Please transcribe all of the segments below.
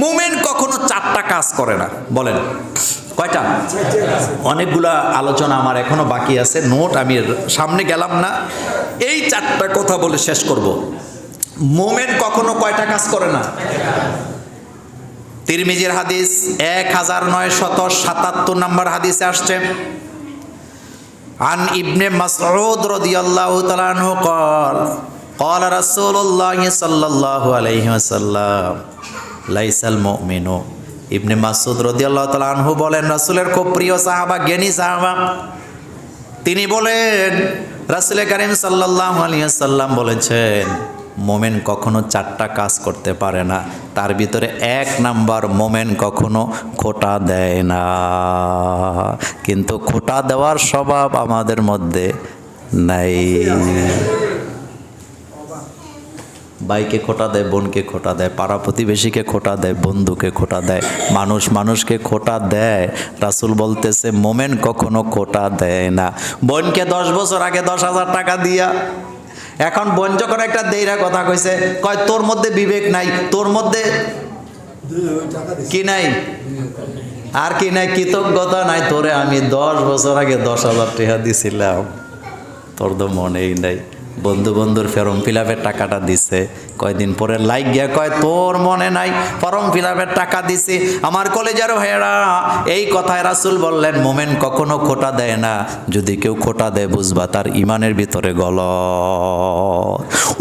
মোমেন কখনো চারটা কাজ করে না বলেন কয়টা অনেকগুলা আলোচনা আমার এখনো বাকি আছে নোট আমি সামনে গেলাম না এই চারটা কথা বলে শেষ করব মোমেন কখনো কয়টা কাজ করে না তিরমিজির হাদিস এক হাজার নয় শত সাতাত্তর নম্বর হাদিসে আসছে عن ابن مسعود رضي الله تعالى عنه قال قال رسول الله صلى الله عليه وسلم লাইসাল মেনো ইবনে মাসুদ রদি আল্লাহ তাল আনহু বলেন, রাসুলের খুব প্রিয় সাহাবা জ্ঞানী সাহাবা। তিনি বলেন রাসুল করিম সাল্লাহ আলিয়াল্লাম বলেছেন, মোমেন কখনো চারটা কাজ করতে পারে না। তার ভিতরে এক নাম্বার মোমেন কখনো খোটা দেয় না। কিন্তু খোটা দেওয়ার স্বভাব আমাদের মধ্যে নাই। ভাইকে খোটা দেয়, বোনকে খোটা দেয়, পাড়া প্রতিবেশীকে খোটা দেয়, বন্ধুকে খোটা দেয়, মানুষ মানুষকে খোটা দেয়। রাসুল বলতেছে, মোমেন কখনো খোটা দেয় না। বোনকে দশ বছর আগে দশ হাজার টাকা দিয়া। এখন বোন যখন একটা দেইরা কথা কইছে, কয়, তোর মধ্যে বিবেক নাই, তোর মধ্যে কি নাই? আর কি নাই, কৃতজ্ঞতা নাই, তোরে আমি দশ বছর আগে দশ হাজার টাকা দিছিলাম। তোর তো মনেই নাই। বন্ধু বন্ধুর ফেরম ফিলাপের টাকাটা দিছে। কয়দিন পরে লাইক গিয়া কয়, তোর মনে নাই, ফরম ফিলাপের টাকা দিছি। আমার কলেজের ভাইয়েরা, এই কথায় রাসুল বললেন, মোমেন কখনো খোটা দেয় না। যদি কেউ খোটা দেয়, বুঝবা তার ইমানের ভিতরে গল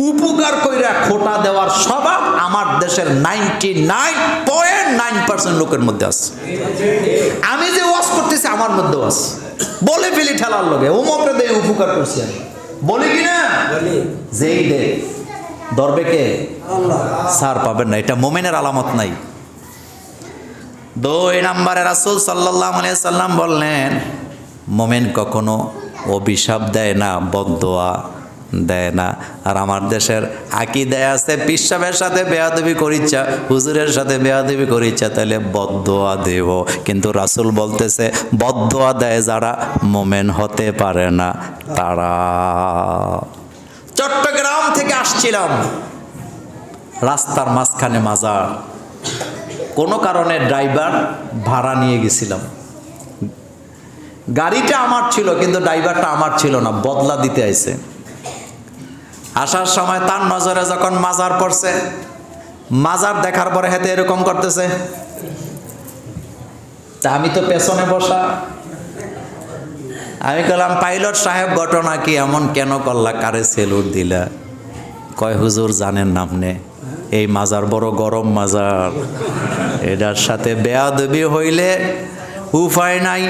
উপকার কইরা খোটা দেওয়ার স্বভাব আমার দেশের ninety nine point nine percent লোকের মধ্যে আছে। আমি যে ওয়াশ করতেছি, আমার মধ্যেও আছে। বলে ফেলি ঠেলার লগে উমকে দেয় উপকার করছি আমি। বলি কি না? যেই দে ধরবে কে? সার পাবেন না এটা মোমেনের আলামত নাই। দুই নম্বরে রাসুল সাল্লাহ সাল্লাম বললেন মোমেন কখনো অভিশাপ দেয় না বদোয়া দেয় না। আর আমার দেশের আকি দেয় আছে পিসাবের সাথে বেয়াদবি করিচ্ছা হুজুরের সাথে বেয়াদবি করিচ্ছা তাহলে বদোয়া দেব। কিন্তু রাসুল বলতেছে বদোয়া দেয় যারা মোমেন হতে পারে না তারা চট্টগ্রাম থেকে আসছিলাম। রাস্তার মাঝখানে মাজার। কোনো কারণে ড্রাইভার ভাড়া নিয়ে গেছিলাম। গাড়িটা আমার ছিল, কিন্তু ড্রাইভারটা আমার ছিল না, বদলা দিতে আইছে। আসার সময় তার নজরে যখন মাজার পড়ছে, মাজার দেখার পরে হাতে এরকম করতেছে। তা আমি তো পেছনে বসা আমি কলাম পাইলট সাহেব, ঘটনা কি এমন কেন করলা? কারে সেলুট দিলা? কয়, হুজুর জানেন নামনে এই মাজার বড় গরম মাজার। এটার সাথে বেয়াদবি হইলে উপায় নাই।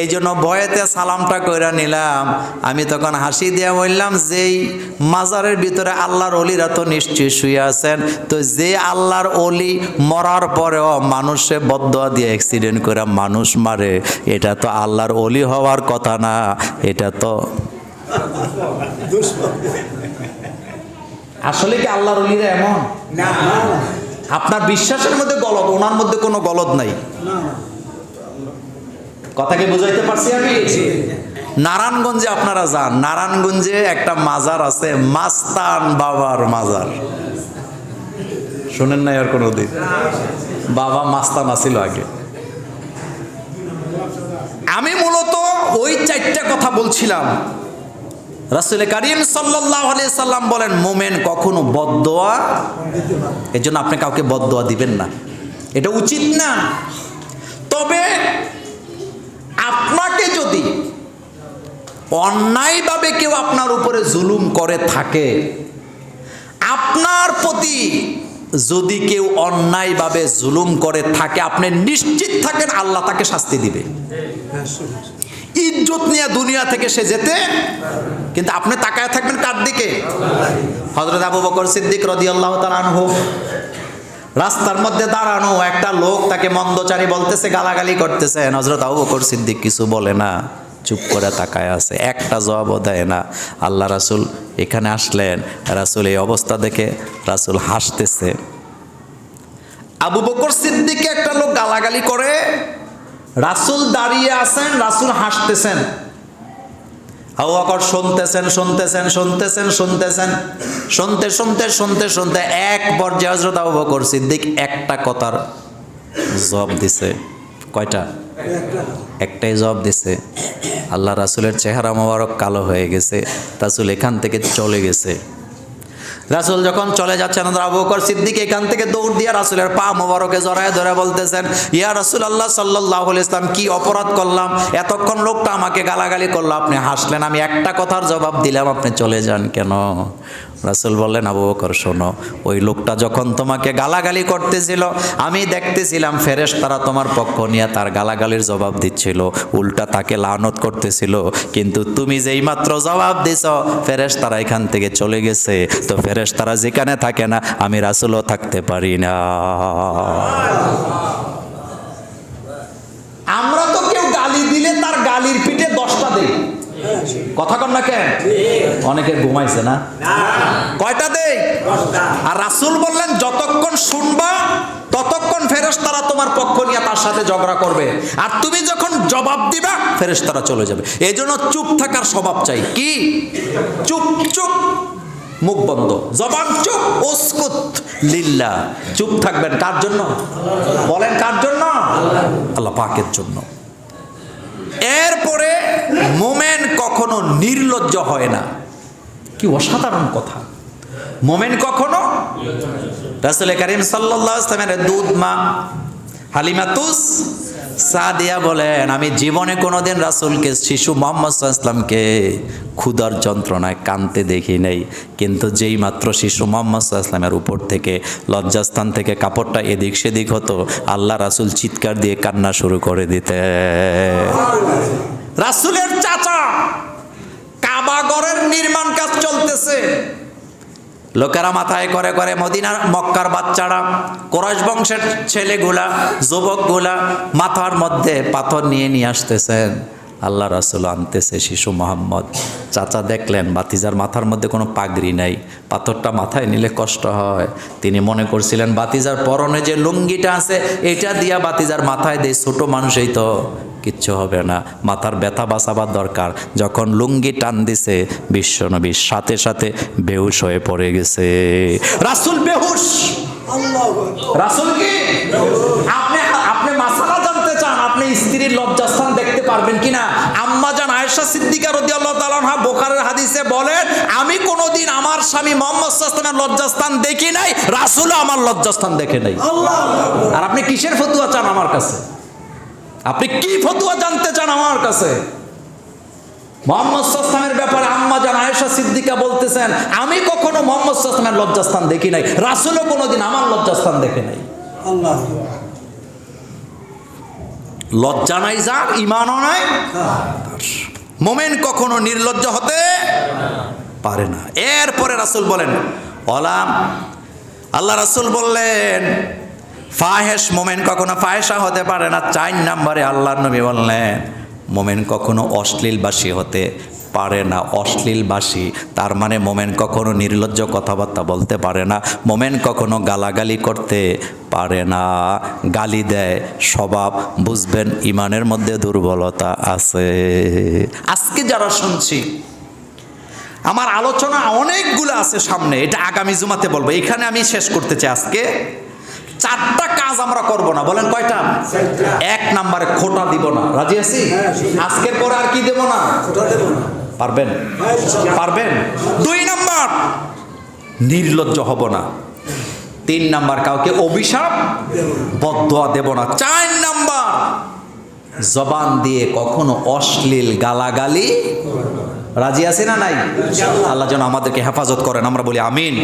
এই জন্য ভয়েতে সালামটা কইরা নিলাম। আমি তখন হাসি দিয়া বললাম যেই মাজারের ভিতরে আল্লাহর অলিরা তো নিশ্চয়ই শুয়ে আছেন তো যে আল্লাহর অলি মরার পরেও মানুষে বদয়া দিয়ে অ্যাক্সিডেন্ট করে মানুষ মারে এটা তো আল্লাহর অলি হওয়ার কথা না এটা তো আসলে কি আল্লাহর অলিরা এমন? আপনার বিশ্বাসের মধ্যে গলত ওনার মধ্যে কোনো গলত নাই? কথা কি বুঝাইতে পারছি আমি? নারায়ণগঞ্জে আপনারা যান। নারায়ণগঞ্জে একটা মাজার আছে মাস্তান বাবার মাজার। শোনেন নাই আর কোনো দিন? বাবা মাস্তান আছিল আগে। আমি মূলত ওই চারটা কথা বলছিলাম। রাসুল করিম সাল্লাম বলেন মোমেন কখনো বদোয়া এর জন্য আপনি কাউকে বদোয়া দিবেন না। এটা উচিত না। তবে যদি অন্যায়ভাবে কেউ আপনার উপরে জুলুম করে থাকে, আপনার প্রতি যদি কেউ অন্যায়ভাবে জুলুম করে থাকে, আপনি নিশ্চিত থাকেন আল্লাহ তাকে শাস্তি দিবে। ইজ্জত নিয়ে দুনিয়া থেকে সে যেতে, কিন্তু আপনি তাকায় থাকবেন কার দিকে? হজরত আবু বকর সিদ্দিক রদি আল্লাহ তালানহু রাস্তার মধ্যে দাঁড়ানো একটা লোক তাকে মন্দচারী বলতেছে, গালাগালি করতেছে। নজরত আবু বকর সিদ্দিক কিছু বলে না, চুপ করে তাকায় আছে, একটা জবাবও দেয় না। আল্লাহ রাসুল এখানে আসলেন, রাসুল এই অবস্থা দেখে রাসুল হাসতেছে। আবু বকর সিদ্দিককে একটা লোক গালাগালি করে, রাসুল দাঁড়িয়ে আছেন, রাসুল হাসতেছেন। আবু বকর শুনতেছেন শুনতেছেন শুনতেছেন শুনতেছেন, শুনতে শুনতে শুনতে শুনতে এক পর্যায়ে হজরত আবু বকর সিদ্দিক একটা কথার জবাব দিছে। কয়টা? একটাই জবাব দিছে, আল্লাহ রাসুলের চেহারা মোবারক কালো হয়ে গেছে, রাসুল এখান থেকে চলে গেছে। রাসুল যখন চলে যাচ্ছেন আবু বকর সিদ্দিক এখান থেকে দৌড় দিয়ে রাসুলের পা মোবারকে জড়ায় ধরে বলতেছেন, ইয়া রাসুল আল্লাহ সাল্লাহ ইসলাম কি অপরাধ করলাম? এতক্ষণ লোকটা আমাকে গালাগালি করল, আপনি হাসলেন, আমি একটা কথার জবাব দিলাম, আপনি চলে যান কেন? রাসুল বললেন, আবু বকর, শোনো, ওই লোকটা যখন তোমাকে গালাগালি করতেছিল, আমি দেখতেছিলাম ফেরেশ তারা তোমার পক্ষ নিয়ে তার গালাগালির জবাব দিচ্ছিল, উল্টা তাকে লানত করতেছিল। কিন্তু তুমি যেই মাত্র জবাব দিছ ফেরেশ তারা এখান থেকে চলে গেছে। তো ফেরেশ তারা যেখানে থাকে না, আমি রাসুলও থাকতে পারি না। আমরা তো কেউ গালি দিলে তার গালির পিঠে দশটা দেই। কথা কন না কেন? অনেকে ঘুমাইছে না? কয়টা দেই? আর রাসুল বললেন যতক্ষণ শুনবা ততক্ষণ ফেরেশতারা তোমার পক্ষ নিয়ে তার সাথে ঝগড়া করবে। আর তুমি যখন জবাব দিবা ফেরেশতারা চলে যাবে। এই জন্য চুপ থাকার স্বভাব চাই। কি? চুপ চুপ। মুখ বন্ধ। জবান চুপ। ওসকুত লিল্লা। চুপ থাকবেন কার জন্য? বলেন কার জন্য? আল্লাহ পাকের জন্য। এরপরে মোমেন কখনো নির্লজ্জ হয় না। কি অসাধারণ কথা। মোমেন কখনো? রাসুল করিম সাল্লাহ ইসলামের দুধ মা হালিমাতুস সাদিয়া বলেন, আমি জীবনে কোনোদিন রাসুলকে, শিশু মোহাম্মদ ইসলামকে ক্ষুধার যন্ত্রণায় কানতে দেখি নাই। কিন্তু যেই মাত্র শিশু মোহাম্মদ ইসলামের উপর থেকে লজ্জাস্থান থেকে কাপড়টা এদিক সেদিক হতো, আল্লাহ রাসুল চিৎকার দিয়ে কান্না শুরু করে দিতে। রাসুলের চাচা কাবাগরের নির্মাণ কাজ চলতেছে। লোকেরা মাথায় করে করে মদিনার, মক্কার বাচ্চারা কোরআশ বংশের ছেলেগুলা, যুবকগুলা মাথার মধ্যে পাথর নিয়ে নিয়ে আসতেছেন। আল্লাহ রাসুল আনতেছে শিশু মোহাম্মদ। চাচা দেখলেন বাতিজার মাথার মধ্যে কোনো পাগড়ি নাই পাথরটা মাথায় নিলে কষ্ট হয়। তিনি মনে করছিলেন বাতিজার পরনে যে লুঙ্গিটা আছে এটা দিয়া বাতিজার মাথায় দেয় ছোট মানুষই তো। কিচ্ছু হবে না মাথার ব্যথা বাঁচাবার দরকার। যখন লুঙ্গি টান দিছে বিশ্বনবী সাথে সাথে বেহুশ হয়ে পড়ে গেছে। রাসুল বেহুশ! রাসুল কি? পারবেন কিনা? আম্মা জান আয়েশা সিদ্দিকা রাদিয়াল্লাহু তাআলা আনহা বুখারীর হাদিসে বলেন আমি কোনোদিন আমার স্বামী মোহাম্মদ ওয়াসাল্লামের লজ্জাস্থান দেখি নাই রাসূলও আমার লজ্জাস্থান দেখে নাই। আর আপনি কিসের ফতুয়া চান আমার কাছে? আপনি কি ফতুয়া জানতে চান আমার কাছে? মোহাম্মদ সাল্লামের ব্যাপারে আম্মা জান আয়েশা সিদ্দিকা বলতেছেন আমি কখনো মোহাম্মদ সাল্লামের লজ্জাস্থান দেখি নাই রাসূলও কোনোদিন আমার লজ্জাস্থান দেখে নাই। লজ্জা নাই যার, ইমানও নাই। মোমেন কখনো নির্লজ্জ হতে পারে না। এরপরে রাসুল বলেন অলাম আল্লাহ রাসুল বললেন ফাহেস মোমেন কখনো ফাহেসা হতে পারে না। চার নাম্বারে আল্লাহর নবী বললেন, মোমেন কখনো অশ্লীলবাসী হতে পারে না অশ্লীলবাসী তার মানে মোমেন কখনো নির্লজ্জ কথাবার্তা বলতে পারে না মোমেন কখনো গালাগালি করতে পারে না। গালি দেয় স্বভাব বুঝবেন ইমানের মধ্যে দুর্বলতা আছে। আজকে যারা শুনছি আমার আলোচনা অনেকগুলো আছে সামনে এটা আগামী জুমাতে বলব। এখানে আমি শেষ করতে চাই আজকে। চারটা কাজ আমরা করব না বলেন কয়টা? এক নাম্বারে খোটা দিব না। রাজি আছি? আজকের পরে আর কি দেব না। পারবেন? পারবেন? দুই নাম্বার। নির্লজ্জ হব না। তিন নাম্বার, কাউকে অভিশাপ বদয়া দেব না। চার নাম্বার, জবান দিয়ে কখনো অশ্লীল গালাগালি রাজি আছে না নাই? আল্লাহ যেন আমাদেরকে হেফাজত করেন। আমরা বলি আমিন।